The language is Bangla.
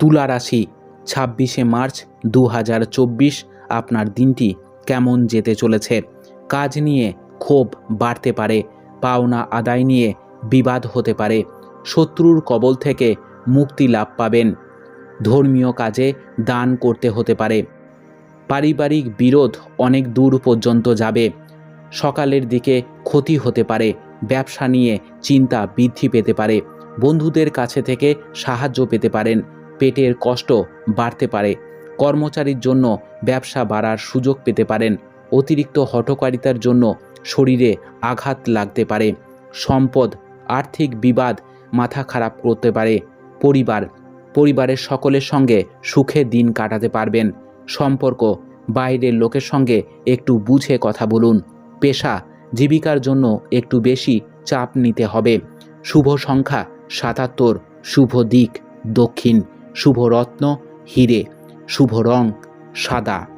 তুলা রাশি, ছাব্বিশে মার্চ দু হাজার চব্বিশ আপনার দিনটি কেমন যেতে চলেছে? কাজ নিয়ে ক্ষোভ বাড়তে পারে, পাওনা আদায় নিয়ে বিবাদ হতে পারে, শত্রুর কবল থেকে মুক্তি লাভ পাবেন। ধর্মীয় কাজে দান করতে হতে পারে। পারিবারিক বিরোধ অনেক দূর পর্যন্ত যাবে, সকালের দিকে ক্ষতি হতে পারে, ব্যবসা নিয়ে চিন্তা বৃদ্ধি পেতে পারে, বন্ধুদের কাছে থেকে সাহায্য পেতে পারেন পেটের কষ্ট বাড়তে পারে। কর্মচারীর জন্য ব্যবসা বাড়ার সুযোগ পেতে পারেন। অতিরিক্ত হঠকারিতার জন্য শরীরে আঘাত লাগতে পারে। সম্পদ, আর্থিক বিবাদ মাথা খারাপ করতে পারে। পরিবার, পরিবারের সকলের সঙ্গে সুখে দিন কাটাতে পারবেন। সম্পর্ক, বাইরের লোকের সঙ্গে একটু বুঝে কথা বলুন। পেশা, জীবিকার জন্য একটু বেশি চাপ নিতে হবে। শুভ সংখ্যা সাতাত্তর, শুভ দিক দক্ষিণ। শুভ রত্ন হিরে শুভ রং সাদা।